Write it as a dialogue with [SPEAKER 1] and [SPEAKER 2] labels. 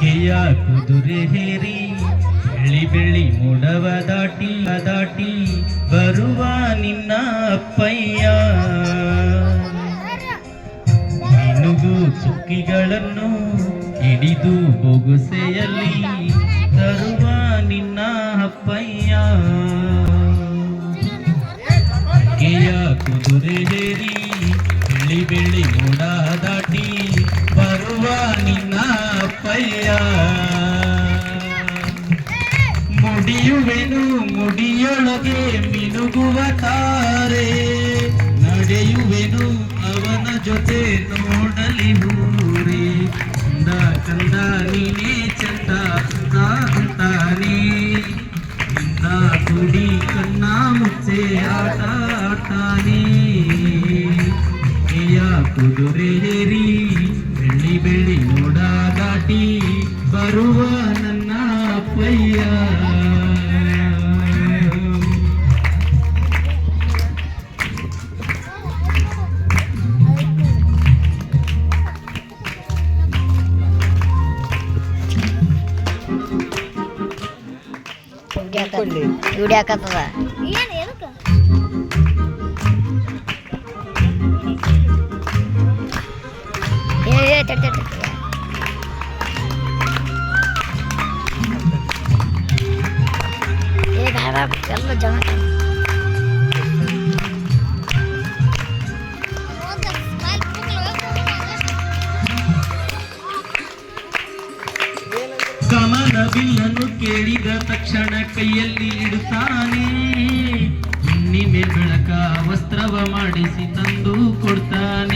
[SPEAKER 1] ಕೆಯ ಕುದುರೆ ಹೇರಿ ಬೆಳಿ ಬೆಳಿ ಮುಡವ ದಾಟಿ ದಾಟಿ ಬರುವ ನಿನ್ನ ಅಪ್ಪಯ್ಯ. ಮಿನುಗು ಚುಕ್ಕಿಗಳನ್ನು ಹಿಡಿದು ಬೊಗುಸೆಯಲ್ಲಿ ತರುವ ನಿನ್ನ ಅಪ್ಪಯ್ಯ. ಕೆಯ ಕುದುರೆ ಹೇರಿ, ಬೆಳ್ಳಿ ಬೆಳಿ ಮೋಡ ದಾಟಿ ಬರುವ ನಿನ್ನ ಅಪ್ಪಯ್ಯ ಮುಡಿಯುವೆನು, ಮುಡಿಯೊಳಗೆ ಮಿನುಗುವ ತಾರೆ. ನಡೆಯುವೆನು ಅವನ ಜೊತೆ ನೋಡಲಿ ಹೂರೆ ಚಂದ ಚಂದ ನೀನೇ ಚಂದ ಅಂತಾನೆ ನಿನ್ನ ಕುಡಿ ಕಣ್ಣ ಮುಚ್ಚೆ ಆಟ ಆಟಾನೆ ಕುದುರೆ ಏರಿ, ಬೆಳ್ಳಿ ಬೆಳ್ಳಿ ದಾಟಿ ಬರುವ ನನ್ನ ಅಪ್ಪಯ್ಯ
[SPEAKER 2] ವಿಡಿಯೋ ಹಾಕತ್ತದ
[SPEAKER 3] ಏನ್ ಎದಕ್ಕ
[SPEAKER 2] ಏ ಏ ಜನ
[SPEAKER 1] ಕಮಲ ಕೇಳಿದ ತಕ್ಷಣ ಕೈಯಲ್ಲಿ ಇಡುತ್ತಾನೆ. ಹುಣ್ಣಿಮೆ ಬೆಳಕ ವಸ್ತ್ರವ ಮಾಡಿಸಿ ತಂದು ಕೊಡ್ತಾನೆ.